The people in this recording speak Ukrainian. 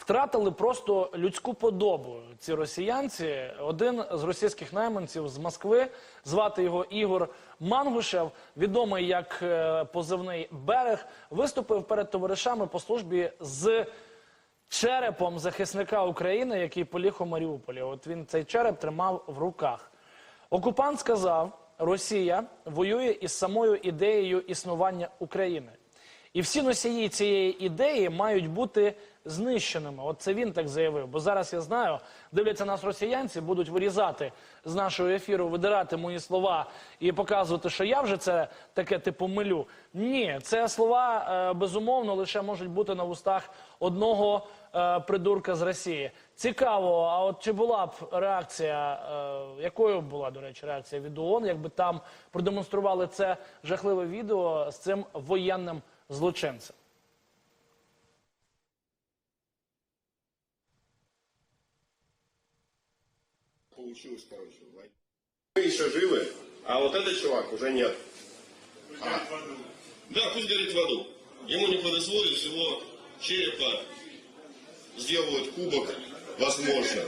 втратили просто людську подобу. Ці росіянці. Один з російських найманців з Москви, звати його Ігор Мангушев, відомий як е, позивний берег, виступив перед товаришами по службі з черепом захисника України, який поліг у Маріуполі. От він цей череп тримав в руках. Окупант сказав, Росія воює із самою ідеєю існування України. І всі носії цієї ідеї мають бути знищеними. От це він так заявив. Бо зараз я знаю, дивляться нас росіянці, будуть вирізати з нашого ефіру, видирати мої слова і показувати, що я вже це таке типу милю. Ні, це слова е, безумовно лише можуть бути на вустах одного е, придурка з Росії. Цікаво, а от чи була б реакція, е, якою була, до речі, реакція від ООН, якби там продемонстрували це жахливе відео з цим воєнним злочинцем? Получилось, короче. Мы еще живы, а вот этот чувак уже нет. А. Да, пусть горит в аду. Ему не повезло, из его черепа сделают кубок, возможно.